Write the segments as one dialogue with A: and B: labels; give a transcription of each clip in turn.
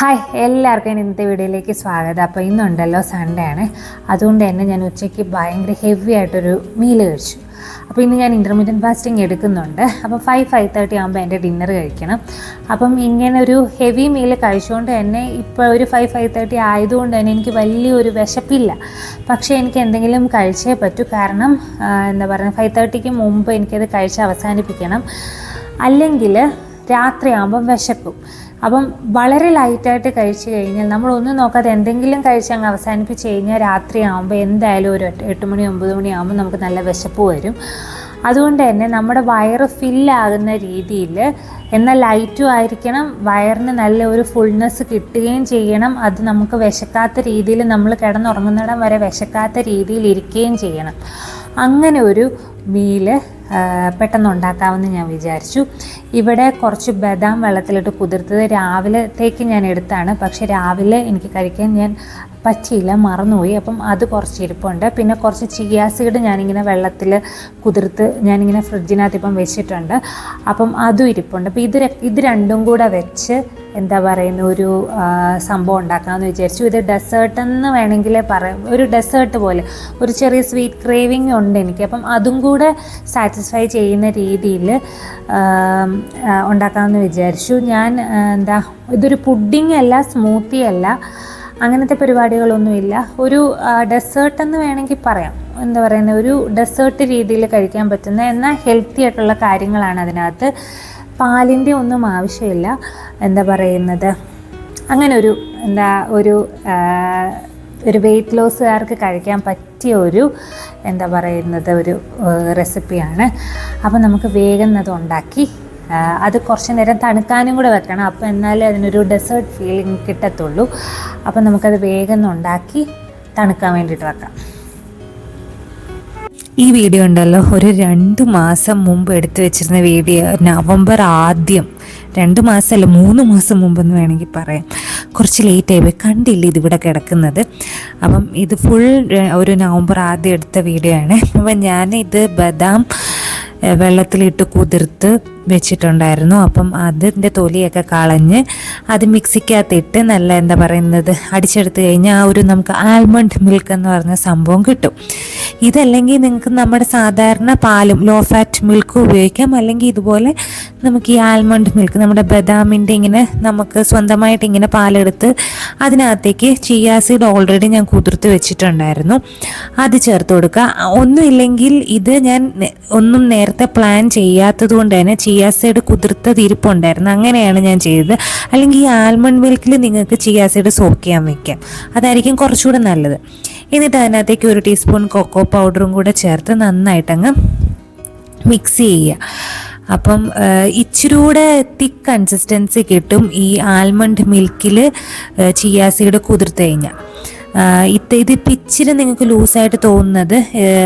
A: Hi എല്ലാവർക്കും ഇന്നത്തെ വീഡിയോയിലേക്ക് സ്വാഗതം. അപ്പോൾ ഇന്നുണ്ടല്ലോ സൺഡേ ആണ്. അതുകൊണ്ട് തന്നെ ഞാൻ ഉച്ചയ്ക്ക് ഭയങ്കര ഹെവി ആയിട്ടൊരു മീൽ കഴിച്ചു. അപ്പോൾ ഇന്ന് ഞാൻ ഇന്റർമീഡിയറ്റ് ഫാസ്റ്റിംഗ് എടുക്കുന്നുണ്ട്. അപ്പോൾ ഫൈവ് ഫൈവ് തേർട്ടി ആകുമ്പോൾ എന്റെ ഡിന്നർ കഴിക്കണം. അപ്പം ഇങ്ങനെ ഒരു ഹെവി മീൽ കഴിച്ചുകൊണ്ട് തന്നെ ഇപ്പോൾ ഒരു ഫൈവ് ഫൈവ് തേർട്ടി ആയതുകൊണ്ട് തന്നെ എനിക്ക് വലിയൊരു വിശപ്പില്ല. പക്ഷേ എനിക്ക് എന്തെങ്കിലും കഴിച്ചേ പറ്റൂ. കാരണം എന്താ പറയുക ഫൈവ് തേർട്ടിക്ക് മുമ്പ് എനിക്കത് കഴിച്ച് അവസാനിപ്പിക്കണം. അല്ലെങ്കിൽ രാത്രിയാകുമ്പം വിശക്കും. അപ്പം വളരെ ലൈറ്റായിട്ട് കഴിച്ചു കഴിഞ്ഞാൽ നമ്മൾ ഒന്നും നോക്കാതെ എന്തെങ്കിലും കഴിച്ച് അങ്ങ് അവസാനിപ്പിച്ച് കഴിഞ്ഞാൽ രാത്രിയാകുമ്പോൾ എന്തായാലും ഒരു എട്ട് മണി ഒമ്പത് മണിയാകുമ്പോൾ നമുക്ക് നല്ല വിശപ്പ് വരും. അതുകൊണ്ട് തന്നെ നമ്മുടെ വയറ് ഫില്ലാകുന്ന രീതിയിൽ എന്നാൽ ലൈറ്റും ആയിരിക്കണം വയറിന് നല്ല ഒരു ഫുൾനെസ് കിട്ടുകയും ചെയ്യണം. അത് നമുക്ക് വിശക്കാത്ത രീതിയിൽ നമ്മൾ കിടന്നുറങ്ങുന്നിടം വരെ വിശക്കാത്ത രീതിയിൽ ഇരിക്കുകയും ചെയ്യണം. അങ്ങനെ ഒരു മീൽ പെട്ടെന്ന് ഉണ്ടാക്കാമെന്ന് ഞാൻ വിചാരിച്ചു. ഇവിടെ കുറച്ച് ബദാം വെള്ളത്തിലിട്ട് കുതിർത്തത് രാവിലത്തേക്ക് ഞാൻ എടുത്താണ്. പക്ഷെ രാവിലെ എനിക്ക് കഴിക്കാൻ ഞാൻ പറ്റിയില്ല മറന്നുപോയി. അപ്പം അത് കുറച്ച് ഇരിപ്പുണ്ട്. പിന്നെ കുറച്ച് ചിയ ഞാനിങ്ങനെ വെള്ളത്തിൽ കുതിർത്ത് ഞാനിങ്ങനെ ഫ്രിഡ്ജിനകത്ത് ഇപ്പം വെച്ചിട്ടുണ്ട്. അപ്പം അതും ഇരിപ്പുണ്ട്. അപ്പോൾ ഇത് ഇത് രണ്ടും കൂടെ വെച്ച് എന്താ പറയുന്ന ഒരു സംഭവം ഉണ്ടാക്കാമെന്ന് വിചാരിച്ചു. ഇത് ഡെസേർട്ട് എന്ന് വേണമെങ്കിൽ പറയാം. ഒരു ഡെസേർട്ട് പോലെ. ഒരു ചെറിയ സ്വീറ്റ് ക്രേവിങ് ഉണ്ട് എനിക്ക്. അപ്പം അതും കൂടെ സാറ്റിസ്ഫൈ ചെയ്യുന്ന രീതിയിൽ ഉണ്ടാക്കാമെന്ന് വിചാരിച്ചു. ഞാൻ എന്താ ഇതൊരു പുഡിംഗ് അല്ല സ്മൂത്തി അല്ല അങ്ങനത്തെ പരിപാടികളൊന്നുമില്ല ഒരു ഡെസേർട്ട് എന്ന് വേണമെങ്കിൽ പറയാം. എന്താ പറയുന്നത് ഒരു ഡെസേർട്ട് രീതിയിൽ കഴിക്കാൻ പറ്റുന്ന എന്നാൽ ഹെൽത്തി ആയിട്ടുള്ള കാര്യങ്ങളാണ് അതിനകത്ത്. പാലിന്റെ ഒന്നും ആവശ്യമില്ല. എന്താ പറയുന്നത്? അങ്ങനെ ഒരു എന്താ ഒരു ഒരു വെയിറ്റ് ലോസുകാർക്ക് കഴിക്കാൻ പറ്റിയ ഒരു എന്താ പറയുന്നത് ഒരു റെസിപ്പിയാണ് അപ്പോൾ നമുക്ക് വേഗം അത് ഉണ്ടാക്കി അത് കുറച്ച് നേരം തണുക്കാനും കൂടെ വെക്കണം. അപ്പോൾ എന്നാലേ അതിനൊരു ഡെസേർട്ട് ഫീലിംഗ് കിട്ടത്തുള്ളൂ. അപ്പോൾ നമുക്കത് വേഗം ഉണ്ടാക്കി തണുക്കാൻ വേണ്ടിയിട്ട് വെക്കാം.
B: ഈ വീഡിയോ ഉണ്ടല്ലോ ഒരു രണ്ട് മാസം മുമ്പ് എടുത്തു വെച്ചിരുന്ന വീഡിയോ നവംബർ ആദ്യം. രണ്ട് മാസമല്ല മൂന്ന് മാസം മുമ്പെന്ന് വേണമെങ്കിൽ പറയാം. കുറച്ച് ലേറ്റ് ആയി പോയി. കണ്ടില്ല ഇതിവിടെ കിടക്കുന്നത്? അപ്പം ഇത് ഫുൾ ഒരു നവംബർ ആദ്യം എടുത്ത വീഡിയോ ആണ്. അപ്പം ഞാനിത് ബദാം വെള്ളത്തിലിട്ട് കുതിർത്ത് വെച്ചിട്ടുണ്ടായിരുന്നു. അപ്പം അതിന്റെ തൊലിയൊക്കെ കളഞ്ഞ് അത് മിക്സിക്കകത്തിട്ട് നല്ല എന്താ പറയുന്നത് അടിച്ചെടുത്ത് കഴിഞ്ഞാൽ ആ ഒരു നമുക്ക് ആൽമണ്ട് മിൽക്ക് എന്ന് പറഞ്ഞ സംഭവം കിട്ടും. ഇതല്ലെങ്കിൽ നിങ്ങൾക്ക് നമ്മുടെ സാധാരണ പാലും ലോ ഫാറ്റ് മിൽക്കും ഉപയോഗിക്കാം. അല്ലെങ്കിൽ ഇതുപോലെ നമുക്ക് ഈ ആൽമണ്ട് മിൽക്ക് നമ്മുടെ ബദാമിന്റെ ഇങ്ങനെ നമുക്ക് സ്വന്തമായിട്ട് ഇങ്ങനെ പാലെടുത്ത് അതിനകത്തേക്ക് ചിയാസിഡ് ഓൾറെഡി ഞാൻ കുതിർത്ത് വെച്ചിട്ടുണ്ടായിരുന്നു. അത് ചേർത്ത് കൊടുക്കുക. ഒന്നുമില്ലെങ്കിൽ ഇത് ഞാൻ ഒന്നും നേരത്തെ പ്ലാൻ ചെയ്യാത്തത് കൊണ്ട് തന്നെ ചിയാസൈഡ് കുതിർത്തത് ഇരിപ്പുണ്ടായിരുന്നു അങ്ങനെയാണ് ഞാൻ ചെയ്തത്. അല്ലെങ്കിൽ ഈ ആൽമണ്ട് മിൽക്കിൽ നിങ്ങൾക്ക് ചിയാസൈഡ് സോക്ക് ചെയ്യാൻ വെക്കാം. അതായിരിക്കും കുറച്ചുകൂടെ നല്ലത്. എന്നിട്ട് അതിനകത്തേക്ക് ഒരു ടീസ്പൂൺ കൊക്കോ പൗഡറും കൂടെ ചേർത്ത് നന്നായിട്ടങ്ങ് മിക്സ് ചെയ്യുക. അപ്പം ഇച്ചിരൂടെ തിക്ക് കൺസിസ്റ്റൻസി കിട്ടും ഈ ആൽമണ്ട് മിൽക്കിൽ ചിയാസീഡ് കുതിർത്ത് കഴിഞ്ഞാൽ ഇത് ഇതിപ്പോൾ ഇച്ചിരി നിങ്ങൾക്ക് ലൂസായിട്ട് തോന്നുന്നത്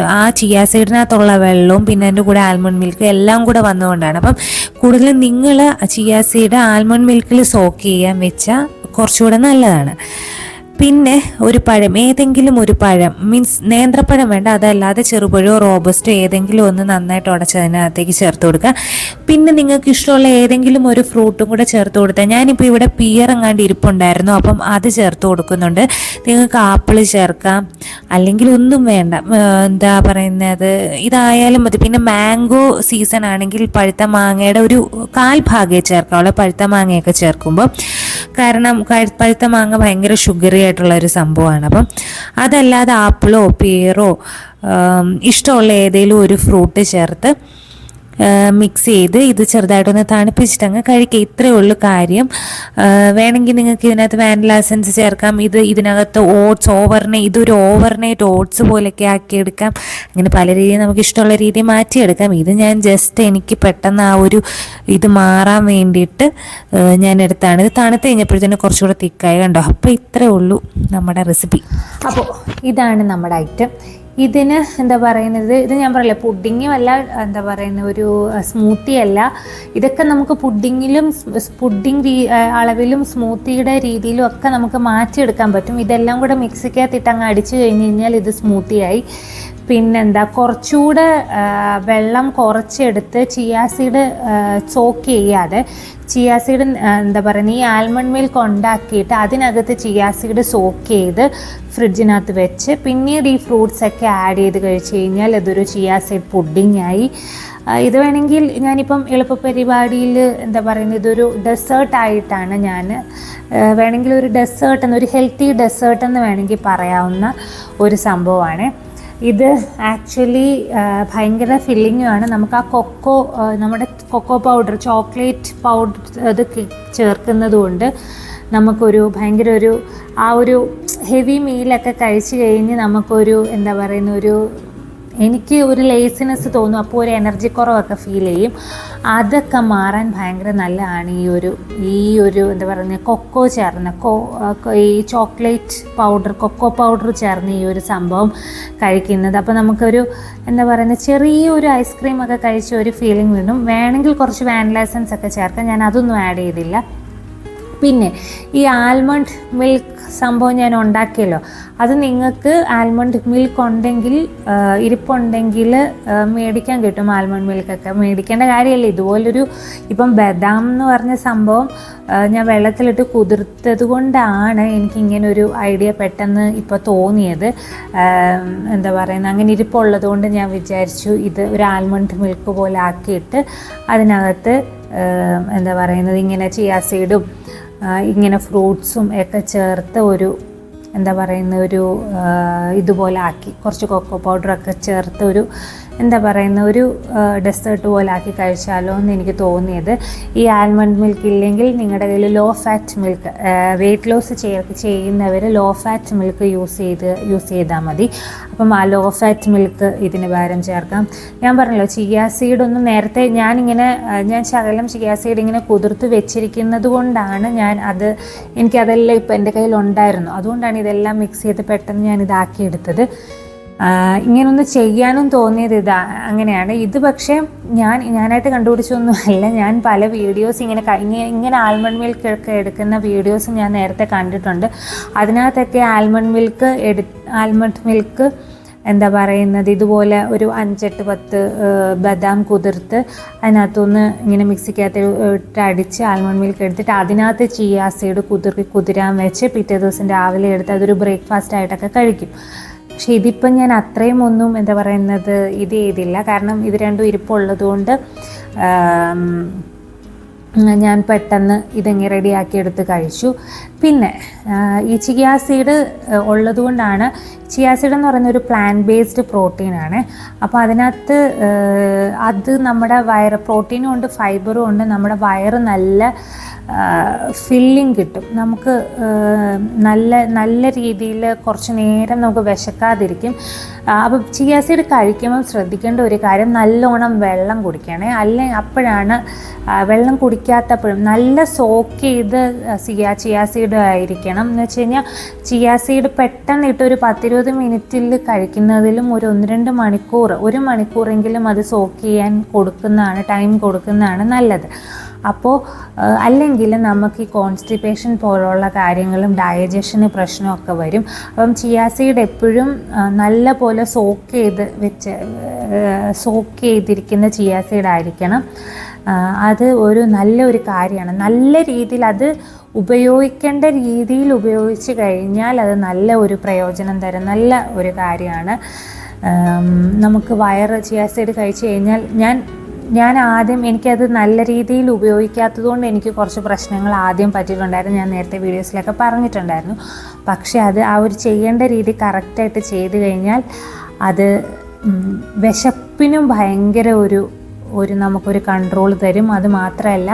B: ആ ചിയാ സൈഡിനകത്തുള്ള വെള്ളവും പിന്നെ അതിന്റെ കൂടെ ആൽമണ്ട് മിൽക്ക് എല്ലാം കൂടെ വന്നുകൊണ്ടാണ് അപ്പം കൂടുതലും നിങ്ങൾ ചിയാ സീഡ് ആൽമണ്ട് മിൽക്കിൽ സോക്ക് ചെയ്യാൻ വെച്ചാൽ കുറച്ചുകൂടെ നല്ലതാണ്. പിന്നെ ഒരു പഴം ഏതെങ്കിലും ഒരു പഴം. മീൻസ് നേന്ത്രപ്പഴം വേണ്ട അതല്ലാതെ ചെറുപഴോ റോബസ്റ്റോ ഏതെങ്കിലും ഒന്ന് നന്നായിട്ട് ഉടച്ച് അതിനകത്തേക്ക് ചേർത്ത് കൊടുക്കുക. പിന്നെ നിങ്ങൾക്ക് ഇഷ്ടമുള്ള ഏതെങ്കിലും ഒരു ഫ്രൂട്ടും കൂടെ ചേർത്ത് കൊടുത്താൽ ഞാനിപ്പോൾ ഇവിടെ പിയർ എങ്ങാണ്ട് ഇരിപ്പുണ്ടായിരുന്നു അപ്പം അത് ചേർത്ത് കൊടുക്കുന്നുണ്ട്. നിങ്ങൾക്ക് ആപ്പിൾ ചേർക്കാം അല്ലെങ്കിൽ ഒന്നും വേണ്ട. എന്താ പറയുന്നത്? ഇതായാലും മതി. പിന്നെ മാംഗോ സീസൺ ആണെങ്കിൽ പഴുത്ത മാങ്ങയുടെ ഒരു കാൽ ഭാഗമേ ചേർക്കാവുള്ളൂ. പഴുത്ത മാങ്ങയൊക്കെ ചേർക്കുമ്പോൾ കാരണം പഴുത്ത മാങ്ങ ഭയങ്കര ഷുഗറി ആയിട്ടുള്ള ഒരു സംഭവമാണ്. അപ്പം അതല്ലാതെ ആപ്പിളോ പേറോ ഇഷ്ടമുള്ള ഏതെങ്കിലും ഒരു ഫ്രൂട്ട് ചേർത്ത് മിക്സ് ചെയ്ത് ഇത് ചെറുതായിട്ടൊന്ന് തണുപ്പിച്ചിട്ട് അങ്ങ് കഴിക്കുക ഇത്രയേ ഉള്ളൂ കാര്യം. വേണമെങ്കിൽ നിങ്ങൾക്ക് ഇതിനകത്ത് വാനില എസൻസ് ചേർക്കാം. ഇത് ഇതിനകത്ത് ഓട്സ് ഓവർനെ ഇതൊരു ഓവർനൈറ്റ് ഓട്സ് പോലെയൊക്കെ ആക്കിയെടുക്കാം. അങ്ങനെ പല രീതിയിൽ നമുക്ക് ഇഷ്ടമുള്ള രീതി മാറ്റിയെടുക്കാം. ഇത് ഞാൻ ജസ്റ്റ് എനിക്ക് പെട്ടെന്ന് ആ ഒരു ഇത് മാറാൻ വേണ്ടിയിട്ട് ഞാൻ എടുത്താണ്. ഇത് തണുത്ത് കഴിഞ്ഞപ്പോഴത്തേനും കുറച്ചുകൂടെ തിക്കായി കണ്ടോ? അപ്പോൾ ഇത്രയേ ഉള്ളൂ നമ്മുടെ റെസിപ്പി
A: അപ്പോൾ ഇതാണ് നമ്മുടെ ഐറ്റം ഇതിന് എന്താ പറയുന്നത് ഇത് ഞാൻ പറയില്ല പുഡിങ്ങും അല്ല എന്താ പറയുന്ന ഒരു സ്മൂത്തി അല്ല. ഇതൊക്കെ നമുക്ക് പുഡിങ്ങിലും പുഡിങ് രീ അളവിലും സ്മൂത്തിയുടെ രീതിയിലും ഒക്കെ നമുക്ക് മാറ്റിയെടുക്കാൻ പറ്റും. ഇതെല്ലാം കൂടെ മിക്സിക്കകത്തിട്ട് അങ്ങ് അടിച്ചു കഴിഞ്ഞ് കഴിഞ്ഞാൽ ഇത് സ്മൂത്തിയായി പിന്നെന്താ കുറച്ചുകൂടെ വെള്ളം കുറച്ചെടുത്ത് ചിയാസീഡ് സോക്ക് ചെയ്യാതെ ചിയാസീഡ് എന്താ പറയുക ഈ ആൽമണ്ട് മിൽക്ക് ഉണ്ടാക്കിയിട്ട് അതിനകത്ത് ചിയാസീഡ് സോക്ക് ചെയ്ത് ഫ്രിഡ്ജിനകത്ത് വെച്ച് പിന്നീട് ഈ ഫ്രൂട്ട്സ് ഒക്കെ ആഡ് ചെയ്ത് കഴിച്ച് കഴിഞ്ഞാൽ ഇതൊരു ചിയാസീഡ് പുഡിങ്ങായി ഇത് വേണമെങ്കിൽ ഞാനിപ്പം എളുപ്പ പരിപാടിയിൽ എന്താ പറയുന്നത് ഇതൊരു ഡെസേർട്ടായിട്ടാണ് ഞാൻ വേണമെങ്കിൽ ഒരു ഡെസേർട്ട് എന്ന് ഒരു ഹെൽത്തി ഡെസേർട്ട് എന്ന് വേണമെങ്കിൽ പറയാവുന്ന ഒരു സംഭവമാണ്. ഇത് ആക്ച്വലി ഭയങ്കര ഫില്ലിങ്ങുമാണ് നമുക്ക് ആ കൊക്കോ നമ്മുടെ കൊക്കോ പൗഡർ ചോക്ലേറ്റ് പൗഡർ അത് ചേർക്കുന്നതുകൊണ്ട് ചേർക്കുന്നത് കൊണ്ട് നമുക്കൊരു ഭയങ്കര ഒരു ആ ഒരു ഹെവി മീലൊക്കെ കഴിച്ചു കഴിഞ്ഞ് നമുക്കൊരു എന്താ പറയുന്ന ഒരു എനിക്ക് ഒരു ലേസിനെസ് തോന്നും അപ്പോൾ ഒരു എനർജി കുറവൊക്കെ ഫീൽ ചെയ്യും. അതൊക്കെ മാറാൻ ഭയങ്കര നല്ലതാണ് ഈ ഒരു ഈ ഒരു എന്താ പറയുക കൊക്കോ ചേർന്ന കോ ഈ ചോക്ലേറ്റ് പൗഡർ കൊക്കോ പൗഡർ ചേർന്ന് ഈ ഒരു സംഭവം കഴിക്കുന്നത്. അപ്പോൾ നമുക്കൊരു എന്താ പറയുന്നത് ചെറിയൊരു ഐസ്ക്രീം ഒക്കെ കഴിച്ച ഒരു ഫീലിംഗ് കിട്ടും വേണമെങ്കിൽ കുറച്ച് വാനില എസൻസ് ഒക്കെ ചേർക്കാം. ഞാൻ അതൊന്നും ആഡ് ചെയ്തില്ല. പിന്നെ ഈ ആൽമണ്ട് മിൽക്ക് സംഭവം ഞാൻ ഉണ്ടാക്കിയല്ലോ. അത് നിങ്ങൾക്ക് ആൽമണ്ട് മിൽക്ക് ഉണ്ടെങ്കിൽ ഇരിപ്പുണ്ടെങ്കിൽ മേടിക്കാൻ കിട്ടും ആൽമണ്ട് മിൽക്കൊക്കെ മേടിക്കേണ്ട കാര്യമല്ല. ഇതുപോലൊരു ഇപ്പം ബദാം എന്ന് പറഞ്ഞ സംഭവം ഞാൻ വെള്ളത്തിലിട്ട് കുതിർത്തത് കൊണ്ടാണ് എനിക്കിങ്ങനെ ഒരു ഐഡിയ പെട്ടെന്ന് ഇപ്പോൾ തോന്നിയത്. എന്താ പറയുന്നത് അങ്ങനെ ഇരിപ്പുള്ളത് കൊണ്ട് ഞാൻ വിചാരിച്ചു ഇത് ഒരു ആൽമണ്ട് മിൽക്ക് പോലെ ആക്കിയിട്ട് അതിനകത്ത് എന്താ പറയുന്നത് ഇങ്ങനെ ചിയാ സീഡും ആ, ഇങ്ങനെ ഫ്രൂട്ട്സും ഒക്കെ ചേർത്ത് ഒരു എന്താ പറയുന്ന ഒരു ഇതുപോലെ ആക്കി. കുറച്ച് കൊക്കോ പൗഡറൊക്കെ ചേർത്ത് ഒരു എന്താ പറയുന്ന ഒരു ഡെസേർട്ട് പോലെ ആക്കി കഴിച്ചാലോ എന്ന് എനിക്ക് തോന്നിയത്. ഈ ആൽമണ്ട് മിൽക്ക് ഇല്ലെങ്കിൽ നിങ്ങളുടെ കയ്യിൽ low fat milk weight loss ചെയ്യുന്നവർ ലോ ഫാറ്റ് മിൽക്ക് യൂസ് ചെയ്ത് യൂസ് ചെയ്താൽ മതി. അപ്പം ആ ലോ ഫാറ്റ് മിൽക്ക് ഇതിന് പകരം ചേർക്കാം. ഞാൻ പറഞ്ഞല്ലോ ചിയ സീഡ് ഒന്നും നേരത്തെ ഞാനിങ്ങനെ ഞാൻ ശകലം ചിയ സീഡ് ഇങ്ങനെ കുതിർത്ത് വെച്ചിരിക്കുന്നത് കൊണ്ടാണ് ഞാൻ അത് എനിക്കതെല്ലാം ഇപ്പം എന്റെ കയ്യിൽ ഉണ്ടായിരുന്നു അതുകൊണ്ടാണ് ഇതെല്ലാം മിക്സ് ചെയ്ത് പെട്ടെന്ന് ഞാൻ ഇതാക്കിയെടുത്തത് ഇങ്ങനൊന്ന് ചെയ്യാനും തോന്നിയത് ഇതാ അങ്ങനെയാണ്. ഇത് പക്ഷേ ഞാൻ ഞാനായിട്ട് കണ്ടുപിടിച്ചൊന്നുമല്ല ഞാൻ പല വീഡിയോസ് ഇങ്ങനെ ഇങ്ങനെ ആൽമണ്ട് മിൽക്ക് ഒക്കെ എടുക്കുന്ന വീഡിയോസ് ഞാൻ നേരത്തെ കണ്ടിട്ടുണ്ട്. അതിനകത്തൊക്കെ ആൽമണ്ട് മിൽക്ക് എടു ആൽമണ്ട് മിൽക്ക് എന്താ പറയുന്നത്? ഇതുപോലെ ഒരു അഞ്ചെട്ട് പത്ത് ബദാം കുതിർത്ത് അതിനകത്തുനിന്ന് ഇങ്ങനെ മിക്സിക്കകത്ത് ഇട്ട് അടിച്ച് ആൽമണ്ട് മിൽക്ക് എടുത്തിട്ട് അതിനകത്ത് ചിയാ സീഡ് കുതിർക്കി കുതിരാൻ വെച്ച് പിറ്റേ ദിവസം രാവിലെ എടുത്ത് അതൊരു ബ്രേക്ക്ഫാസ്റ്റ് ആയിട്ടൊക്കെ കഴിക്കും. പക്ഷേ ഇതിപ്പം ഞാൻ അത്രയും ഒന്നും എന്താ പറയുന്നത് ഇത് ചെയ്തില്ല. കാരണം ഇത് രണ്ടും ഇരിപ്പുള്ളത് കൊണ്ട് ആം, ഞാൻ പെട്ടെന്ന് ഇതങ്ങ് റെഡിയാക്കി എടുത്ത് കഴിച്ചു. പിന്നെ ഈ ചിയാ സീഡ് ഉള്ളതുകൊണ്ടാണ് ചിയാ സീഡ് എന്ന് പറയുന്ന ഒരു പ്ലാൻ ബേസ്ഡ് പ്രോട്ടീനാണ് അപ്പോൾ അതിനകത്ത് അത് നമ്മുടെ വയറ് പ്രോട്ടീനും ഉണ്ട് ഫൈബറും ഉണ്ട് നമ്മുടെ വയറ് നല്ല ഫില്ലിങ് കിട്ടും. നമുക്ക് നല്ല നല്ല രീതിയിൽ കുറച്ച് നേരം നമുക്ക് വിശക്കാതിരിക്കും. അപ്പോൾ ചിയ സീഡ് കഴിക്കുമ്പോൾ ശ്രദ്ധിക്കേണ്ട ഒരു കാര്യം നല്ലോണം വെള്ളം കുടിക്കണേ. അല്ലെ അപ്പോഴാണ് വെള്ളം കുടിക്കാത്തപ്പോഴും നല്ല സോക്ക് ചെയ്ത് സിയ ചിയ സീഡ് ആയിരിക്കണം. എന്ന് വെച്ച് കഴിഞ്ഞാൽ ചിയ സീഡ് പെട്ടെന്ന് ഇട്ട് ഒരു പത്തിരുപത് മിനിറ്റിൽ കഴിക്കുന്നതിലും ഒരു ഒന്ന് രണ്ട് മണിക്കൂർ ഒരു മണിക്കൂറെങ്കിലും അത് സോക്ക് ചെയ്യാൻ കൊടുക്കുന്നതാണ് ടൈം കൊടുക്കുന്നതാണ് നല്ലത്. അപ്പോൾ അല്ലെങ്കിൽ നമുക്ക് ഈ കോൺസ്റ്റിപ്പേഷൻ പോലുള്ള കാര്യങ്ങളും ഡയജഷന് പ്രശ്നമൊക്കെ വരും. അപ്പം ചിയാസീഡ് എപ്പോഴും നല്ല പോലെ സോക്ക് ചെയ്ത് വെച്ച് സോക്ക് ചെയ്തിരിക്കുന്ന ചിയാസീഡ് ആയിരിക്കണം. അത് ഒരു നല്ലൊരു കാര്യമാണ്. നല്ല രീതിയിൽ അത് ഉപയോഗിക്കേണ്ട രീതിയിൽ ഉപയോഗിച്ച് കഴിഞ്ഞാൽ അത് നല്ല ഒരു പ്രയോജനം തരും. നല്ല ഒരു കാര്യമാണ്. നമുക്ക് വയറ് ചിയാസൈഡ് കഴിച്ചു കഴിഞ്ഞാൽ ഞാൻ ഞാൻ ആദ്യം എനിക്കത് നല്ല രീതിയിൽ ഉപയോഗിക്കാത്തതുകൊണ്ട് എനിക്ക് കുറച്ച് പ്രശ്നങ്ങൾ ആദ്യം പറ്റിയിട്ടുണ്ടായിരുന്നു. ഞാൻ നേരത്തെ വീഡിയോസിലൊക്കെ പറഞ്ഞിട്ടുണ്ടായിരുന്നു. പക്ഷേ അത് ആ ഒരു ചെയ്യേണ്ട രീതി കറക്റ്റായിട്ട് ചെയ്ത് കഴിഞ്ഞാൽ അത് വിശപ്പിനും ഭയങ്കര ഒരു ഒരു നമുക്കൊരു കൺട്രോൾ തരും. അത് മാത്രമല്ല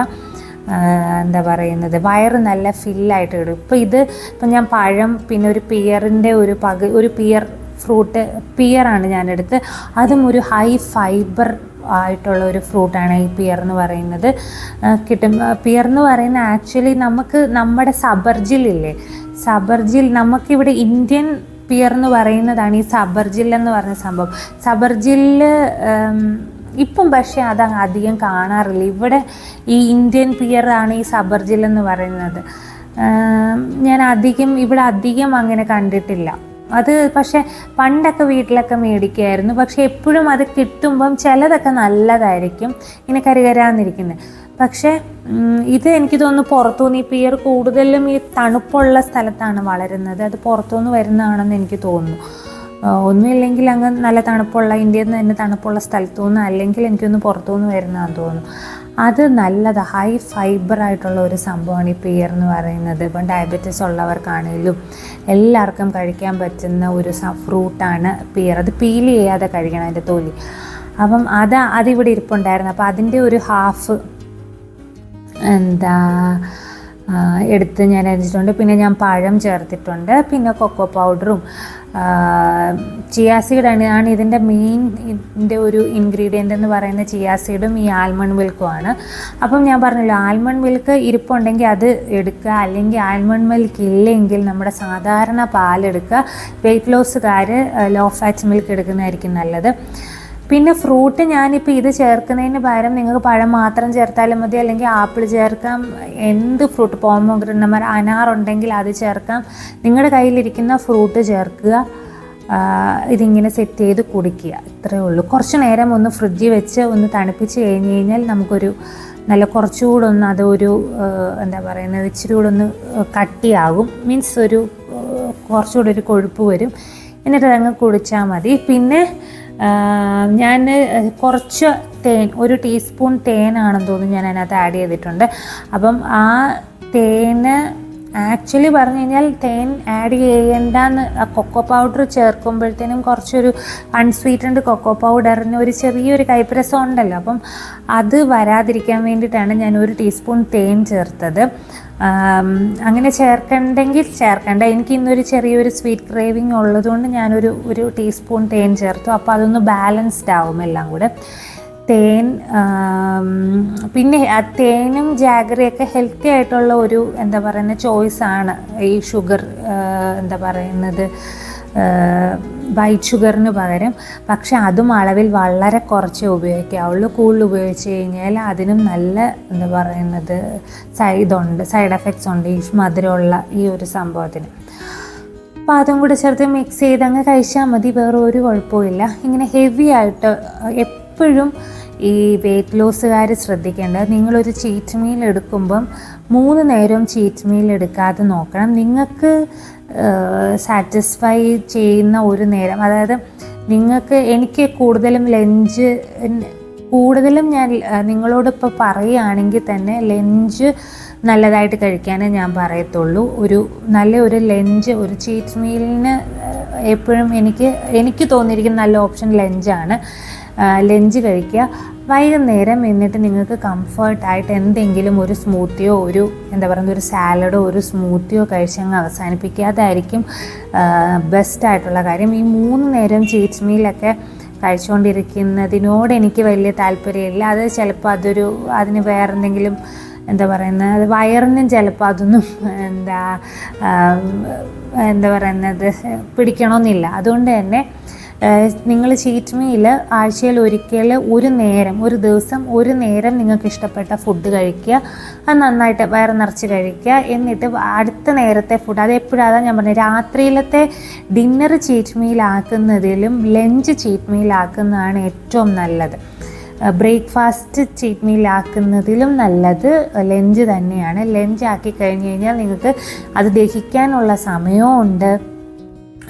A: എന്താ പറയുന്നത് വയറ് നല്ല ഫില്ലായിട്ട് ഇടും. ഇപ്പോൾ ഇത് ഇപ്പം ഞാൻ പഴം പിന്നെ ഒരു പിയറിന്റെ ഒരു പക ഒരു പിയർ ഫ്രൂട്ട് പിയറാണ് ഞാനെടുത്ത്. അതും ഒരു ഹൈ ഫൈബർ ആയിട്ടുള്ള ഒരു ഫ്രൂട്ടാണ് ഈ പിയർ എന്ന് പറയുന്നത്. കിട്ടും. പിയർ എന്ന് പറയുന്ന ആക്ച്വലി നമുക്ക് നമ്മുടെ സബർജിലില്ലേ? സബർജിൽ നമുക്കിവിടെ ഇന്ത്യൻ പിയർ എന്ന് പറയുന്നതാണ് ഈ സബർജിൽ എന്ന് പറഞ്ഞ സംഭവം. സബർജില്ല് ഇപ്പം പക്ഷേ അത് അധികം കാണാറില്ല. ഇവിടെ ഈ ഇന്ത്യൻ പിയർ ആണ് ഈ സബർജിൽ എന്ന് പറയുന്നത്. ഞാൻ അധികം ഇവിടെ അധികം അങ്ങനെ കണ്ടിട്ടില്ല. അത് പക്ഷേ പണ്ടൊക്കെ വീട്ടിലൊക്കെ മേടിക്കുമായിരുന്നു പക്ഷേ എപ്പോഴും അത് കിട്ടുമ്പം ചിലതൊക്കെ നല്ലതായിരിക്കും ഇങ്ങനെ കരുകരാന്നിരിക്കുന്നത് പക്ഷേ ഇത് എനിക്ക് തോന്നുന്നു പുറത്തുനിന്ന് ഈ പിയർ കൂടുതലും ഈ തണുപ്പുള്ള സ്ഥലത്താണ് വളരുന്നത്. അത് പുറത്തുനിന്ന് വരുന്നതാണെന്ന് എനിക്ക് തോന്നുന്നു. ഒന്നുമില്ലെങ്കിൽ അങ്ങ് നല്ല തണുപ്പുള്ള ഇന്ത്യയിൽ നിന്ന് തന്നെ തണുപ്പുള്ള സ്ഥലത്തു നിന്ന് അല്ലെങ്കിൽ എനിക്കൊന്ന് പുറത്തുനിന്ന് വരുന്നതാണെന്ന് തോന്നുന്നു. അത് നല്ലത് ഹൈ ഫൈബർ ആയിട്ടുള്ള ഒരു സംഭവമാണ് ഈ പിയർ എന്ന് പറയുന്നത്. ഇപ്പം ഡയബറ്റീസ് ഉള്ളവർക്കാണെങ്കിലും എല്ലാവർക്കും കഴിക്കാൻ പറ്റുന്ന ഒരു ഫ്രൂട്ടാണ് പിയർ അത് പീൽ ചെയ്യാതെ കഴിക്കണം അതിന്റെ തൊലി. അപ്പം അത് അതിവിടെ ഇരിപ്പുണ്ടായിരുന്നു. അപ്പോൾ അതിന്റെ ഒരു ഹാഫ് എന്താ എടുത്ത് ഞാൻ അരിച്ചിട്ടുണ്ട് പിന്നെ ഞാൻ പഴം ചേർത്തിട്ടുണ്ട്. പിന്നെ കൊക്കോ പൗഡറും ചിയാസീഡാണ് ആണ്. ഇതിന്റെ മെയിൻ ഇതിന്റെ ഒരു ഇൻഗ്രീഡിയന്റ് എന്ന് പറയുന്ന ചിയാസീഡും ഈ ആൽമണ്ട് മിൽക്കും ആണ്. അപ്പം ഞാൻ പറഞ്ഞല്ലോ ആൽമണ്ട് മിൽക്ക് ഇരിപ്പുണ്ടെങ്കിൽ അത് എടുക്കുക. അല്ലെങ്കിൽ ആൽമണ്ട് മിൽക്ക് ഇല്ലെങ്കിൽ നമ്മുടെ സാധാരണ പാലെടുക്കുക. വെയിറ്റ് ലോസുകാർ ലോ ഫാറ്റ് മിൽക്ക് എടുക്കുന്നതായിരിക്കും നല്ലത്. പിന്നെ ഫ്രൂട്ട് ഞാനിപ്പോൾ ഇത് ചേർക്കുന്നതിന് പകരം നിങ്ങൾക്ക് പഴം മാത്രം ചേർത്താലും മതി അല്ലെങ്കിൽ ആപ്പിൾ ചേർക്കാം. എന്ത് ഫ്രൂട്ട് പോമോഗ്രനമർ അനാറുണ്ടെങ്കിൽ അത് ചേർക്കാം. നിങ്ങളുടെ കയ്യിലിരിക്കുന്ന ഫ്രൂട്ട് ചേർക്കുക. ഇതിങ്ങനെ സെറ്റ് ചെയ്ത് കുടിക്കുക. ഇത്രയേ ഉള്ളൂ. കുറച്ച് നേരം ഒന്ന് ഫ്രിഡ്ജിൽ വെച്ച് ഒന്ന് തണുപ്പിച്ച് കഴിഞ്ഞ് കഴിഞ്ഞാൽ നമുക്കൊരു നല്ല കുറച്ചുകൂടെ ഒന്ന് അതൊരു എന്താ പറയുന്നത് ഇച്ചിരി കൂടെ ഒന്ന് കട്ടിയാകും. മീൻസ് ഒരു കുറച്ചുകൂടെ ഒരു കൊഴുപ്പ് വരും. എന്നിട്ട് അതങ്ങ് കുടിച്ചാൽ മതി. പിന്നെ ഞാൻ കുറച്ച് തേൻ ഒരു ടീസ്പൂൺ തേനാണെന്ന് തോന്നുന്നു ഞാൻ അതിനകത്ത് ആഡ് ചെയ്തിട്ടുണ്ട്. അപ്പം ആ തേന് ആക്ച്വലി പറഞ്ഞു കഴിഞ്ഞാൽ തേൻ ആഡ് ചെയ്യേണ്ടെന്ന് കൊക്കോ പൗഡർ ചേർക്കുമ്പോഴത്തേനും കുറച്ചൊരു അൺസ്വീറ്റൻഡ് കൊക്കോ പൗഡറിന് ഒരു ചെറിയൊരു കൈപ്രസം ഉണ്ടല്ലോ അപ്പം അത് വരാതിരിക്കാൻ വേണ്ടിയിട്ടാണ് ഞാൻ ഒരു ടീസ്പൂൺ തേൻ ചേർത്തത്. അങ്ങനെ ചേർക്കണ്ടെങ്കിൽ ചേർക്കണ്ട. എനിക്ക് ഇന്നൊരു ചെറിയൊരു സ്വീറ്റ് ക്രേവിങ് ഉള്ളതുകൊണ്ട് ഞാനൊരു ഒരു ടീസ്പൂൺ തേൻ ചേർത്തു. അപ്പോൾ അതൊന്ന് ബാലൻസ്ഡ് ആവും എല്ലാം കൂടെ. തേൻ പിന്നെ ആ തേനും ജാഗറിയൊക്കെ ഹെൽത്തി ആയിട്ടുള്ള ഒരു എന്താ പറയുന്ന ചോയ്സാണ് ഈ ഷുഗർ എന്താ പറയുന്നത്. വൈറ്റ് ഷുഗറിന് പകരം. പക്ഷെ അതും അളവിൽ വളരെ കുറച്ചേ ഉപയോഗിക്കാവുള്ളൂ. കൂടുതൽ ഉപയോഗിച്ച് കഴിഞ്ഞാൽ അതിനും നല്ല എന്ന് പറയുന്നത് സൈഡുണ്ട് സൈഡ് എഫക്ട്സ് ഉണ്ട് ഈ മധുരമുള്ള ഈ ഒരു സംഭവത്തിന്. അപ്പോൾ അതും കൂടെ ചേർത്ത് മിക്സ് ചെയ്ത് അങ്ങ് കഴിച്ചാൽ മതി വേറെ ഒരു കുഴപ്പമില്ല ഇങ്ങനെ ഹെവി ആയിട്ട് എപ്പോഴും ഈ വെയിറ്റ് ലോസുകാർ ശ്രദ്ധിക്കേണ്ടത് നിങ്ങളൊരു ചീറ്റ് മീൽ എടുക്കുമ്പം മൂന്ന് നേരവും ചീറ്റ് മീൽ എടുക്കാതെ നോക്കണം. നിങ്ങൾക്ക് സാറ്റിസ്ഫൈ ചെയ്യുന്ന ഒരു നേരം. അതായത് നിങ്ങൾക്ക് എനിക്ക് കൂടുതലും ലഞ്ച് കൂടുതലും ഞാൻ നിങ്ങളോട് നിങ്ങളോടിപ്പോൾ പറയുകയാണെങ്കിൽ തന്നെ ലഞ്ച് നല്ലതായിട്ട് കഴിക്കാനേ ഞാൻ പറയത്തുള്ളൂ. ഒരു നല്ല ഒരു ലഞ്ച് ഒരു ചീറ്റ് മീലിന് എപ്പോഴും എനിക്ക് എനിക്ക് തോന്നിയിരിക്കുന്ന നല്ല ഓപ്ഷൻ ലഞ്ചാണ്. ലഞ്ച് കഴിക്കുക. വൈകുന്നേരം എന്നിട്ട് നിങ്ങൾക്ക് കംഫർട്ടായിട്ട് എന്തെങ്കിലും ഒരു സ്മൂത്തിയോ ഒരു എന്താ പറയുക ഒരു സാലഡോ ഒരു സ്മൂത്തിയോ കഴിച്ചങ്ങ് അവസാനിപ്പിക്കുക. അതായിരിക്കും ബെസ്റ്റായിട്ടുള്ള കാര്യം. ഈ മൂന്ന് നേരം ചീറ്റ് മീലൊക്കെ കഴിച്ചുകൊണ്ടിരിക്കുന്നതിനോട് എനിക്ക് വലിയ താല്പര്യമില്ല. അത് ചിലപ്പോൾ അതൊരു അതിന് വേറെ എന്തെങ്കിലും എന്താ പറയുന്നത് വയറിനും ചിലപ്പോൾ അതൊന്നും എന്താ എന്താ പറയുന്നത് പിടിക്കണമെന്നില്ല. അതുകൊണ്ട് തന്നെ നിങ്ങൾ ചീറ്റ് മീൽ ആഴ്ചയിൽ ഒരിക്കൽ ഒരു നേരം ഒരു ദിവസം ഒരു നേരം നിങ്ങൾക്ക് ഇഷ്ടപ്പെട്ട ഫുഡ് കഴിക്കുക. അത് നന്നായിട്ട് വയറ് നിറച്ച് കഴിക്കുക. എന്നിട്ട് അടുത്ത നേരത്തെ ഫുഡ് അത് എപ്പോഴും അതാ ഞാൻ പറഞ്ഞത് രാത്രിയിലത്തെ ഡിന്നർ ചീറ്റ് മീലാക്കുന്നതിലും ലഞ്ച് ചീറ്റ് മീലാക്കുന്നതാണ് ഏറ്റവും നല്ലത്. ബ്രേക്ക്ഫാസ്റ്റ് ചീറ്റ് മീലാക്കുന്നതിലും നല്ലത് ലഞ്ച് തന്നെയാണ്. ലഞ്ച് ആക്കി കഴിഞ്ഞ് കഴിഞ്ഞാൽ നിങ്ങൾക്ക് അത് ദഹിക്കാനുള്ള സമയവും ഉണ്ട്.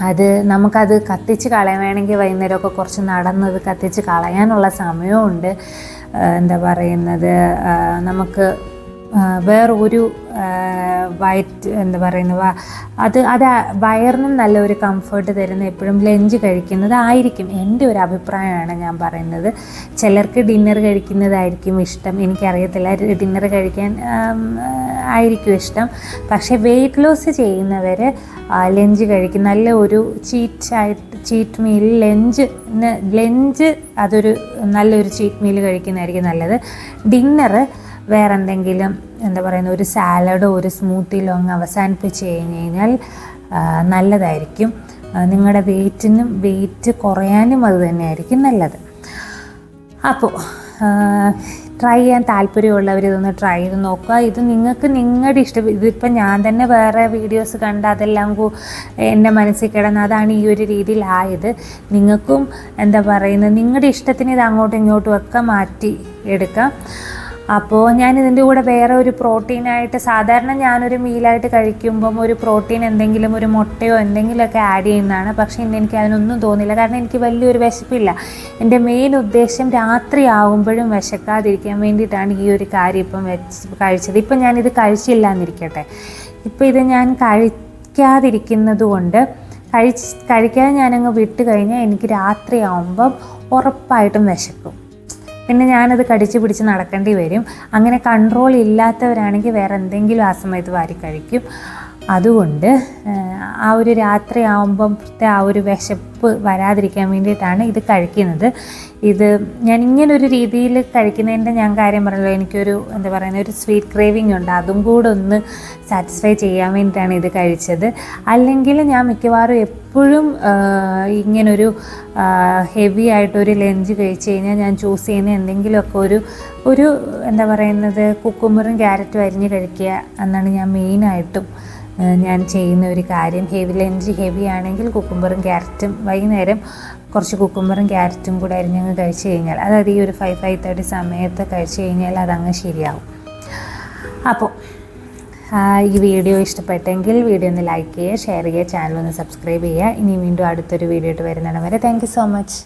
A: അത് നമുക്കത് കത്തിച്ച് കളയാൻ വേണമെങ്കിൽ വൈകുന്നേരമൊക്കെ കുറച്ച് നടന്നത് കത്തിച്ച് കളയാനുള്ള സമയമുണ്ട് എന്താ പറയുന്നത്? നമുക്ക് ആ, വേറെ ഒരു വയറ്റ് എന്താ പറയുന്നത് വ- അത് അത് വയറിനും നല്ലൊരു കംഫർട്ട് തരുന്ന എപ്പോഴും ലഞ്ച് കഴിക്കുന്നതായിരിക്കും. എന്റെ ഒരു അഭിപ്രായമാണ് ഞാൻ പറയുന്നത്. ചിലർക്ക് ഡിന്നർ കഴിക്കുന്നതായിരിക്കും ഇഷ്ടം. എനിക്കറിയത്തില്ല ഡിന്നർ കഴിക്കാൻ ആയിരിക്കും ഇഷ്ടം. പക്ഷേ വെയിറ്റ് ലോസ് ചെയ്യുന്നവർ ലഞ്ച് കഴിക്കും. നല്ല ഒരു ചീറ്റ് ആയിട്ട് ചീറ്റ് മീൽ ലഞ്ച് ലഞ്ച് അതൊരു നല്ലൊരു ചീറ്റ് മീൽ കഴിക്കുന്നതായിരിക്കും നല്ലത്. ഡിന്നറ് വേറെ എന്തെങ്കിലും എന്താ പറയുന്ന ഒരു സാലഡോ ഒരു സ്മൂത്തിയിലോ അങ്ങ് അവസാനിപ്പിച്ച് കഴിഞ്ഞ് കഴിഞ്ഞാൽ നല്ലതായിരിക്കും. നിങ്ങളുടെ വെയിറ്റിനും വെയിറ്റ് കുറയാനും അത് തന്നെയായിരിക്കും നല്ലത്. അപ്പോൾ ട്രൈ ചെയ്യാൻ താല്പര്യമുള്ളവർ ഇതൊന്ന് ട്രൈ ചെയ്ത് നോക്കുക. ഇത് നിങ്ങൾക്ക് നിങ്ങളുടെ ഇഷ്ടം. ഇതിപ്പോൾ ഞാൻ തന്നെ വേറെ വീഡിയോസ് കണ്ട് അതെല്ലാം എന്റെ മനസ്സിൽ കിടന്ന് അതാണ് ഈ ഒരു രീതിയിലായത്. നിങ്ങൾക്കും എന്താ പറയുന്നത് നിങ്ങളുടെ ഇഷ്ടത്തിന് ഇത് അങ്ങോട്ടും ഇങ്ങോട്ടും ഒക്കെ മാറ്റി എടുക്കാം. അപ്പോൾ ഞാൻ ഇതിന്റെ കൂടെ വേറെ ഒരു പ്രോട്ടീനായിട്ട് സാധാരണ ഞാനൊരു മീലായിട്ട് കഴിക്കുമ്പം ഒരു പ്രോട്ടീൻ എന്തെങ്കിലും ഒരു മുട്ടയോ എന്തെങ്കിലുമൊക്കെ ആഡ് ചെയ്യുന്നതാണ്. പക്ഷേ ഇന്ന് എനിക്ക് അതിനൊന്നും തോന്നില്ല കാരണം എനിക്ക് വലിയൊരു വിശപ്പില്ല. എന്റെ മെയിൻ ഉദ്ദേശം രാത്രി ആകുമ്പോഴും വിശക്കാതിരിക്കാൻ വേണ്ടിയിട്ടാണ് ഈ ഒരു കാര്യം ഇപ്പം വെച്ച് കഴിച്ചത്. ഇപ്പം ഞാനിത് കഴിച്ചില്ല എന്നിരിക്കട്ടെ ഇപ്പം ഇത് ഞാൻ കഴിക്കാതിരിക്കുന്നത് കൊണ്ട് കഴിച്ച് കഴിക്കാതെ ഞാനങ്ങ് വിട്ട് കഴിഞ്ഞാൽ എനിക്ക് രാത്രി ആകുമ്പം ഉറപ്പായിട്ടും വിശക്കും. പിന്നെ ഞാനത് കടിച്ച് പിടിച്ച് നടക്കേണ്ടി വരും. അങ്ങനെ കൺട്രോൾ ഇല്ലാത്തവരാണെങ്കിൽ വേറെ എന്തെങ്കിലും ആ സമയത്ത് വാരി കഴിക്കും. അതുകൊണ്ട് ആ ഒരു രാത്രി ആകുമ്പത്തെ ആ ഒരു വിശപ്പ് വരാതിരിക്കാൻ വേണ്ടിയിട്ടാണ് ഇത് കഴിക്കുന്നത്. ഇത് ഞാൻ ഇങ്ങനൊരു രീതിയിൽ കഴിക്കുന്നതിന്റെ ഞാൻ കാര്യം പറഞ്ഞല്ലോ. എനിക്കൊരു എന്താ പറയുന്ന ഒരു സ്വീറ്റ് ക്രേവിംഗ് ഉണ്ട്. അതും കൂടെ ഒന്ന് സാറ്റിസ്ഫൈ ചെയ്യാൻ വേണ്ടിയിട്ടാണ് ഇത് കഴിച്ചത്. അല്ലെങ്കിൽ ഞാൻ മിക്കവാറും എപ്പോഴും ഇങ്ങനൊരു ഹെവി ആയിട്ടൊരു ലഞ്ച് കഴിച്ച് കഴിഞ്ഞാൽ ഞാൻ ചൂസ് ചെയ്യുന്ന എന്തെങ്കിലുമൊക്കെ ഒരു ഒരു എന്താ പറയുന്നത് കുക്കുമ്പറും ക്യാരറ്റും അരിഞ്ഞ് കഴിക്കുക എന്നാണ് ഞാൻ മെയിനായിട്ടും ഞാൻ ചെയ്യുന്ന ഒരു കാര്യം ഹെവി ലഞ്ച് ഹെവി ആണെങ്കിൽ കുക്കുമ്പറും ക്യാരറ്റും വൈകുന്നേരം കുറച്ച് കുക്കുമ്പറും ക്യാരറ്റും കൂടെ അരിഞ്ഞങ്ങ് കഴിച്ച് കഴിഞ്ഞാൽ അതായത് ഈ ഒരു ഫൈവ് ഫൈവ് തേർട്ടി സമയത്ത് കഴിച്ച് കഴിഞ്ഞാൽ അതങ്ങ് ശരിയാവും. അപ്പോൾ ഈ വീഡിയോ ഇഷ്ടപ്പെട്ടെങ്കിൽ വീഡിയോ ഒന്ന് ലൈക്ക് ചെയ്യുക ഷെയർ ചെയ്യുക ചാനൽ ഒന്ന് സബ്സ്ക്രൈബ് ചെയ്യുക. ഇനി വീണ്ടും അടുത്തൊരു വീഡിയോ ആയിട്ട് വരുന്നിടം വരെ താങ്ക് സോ മച്ച്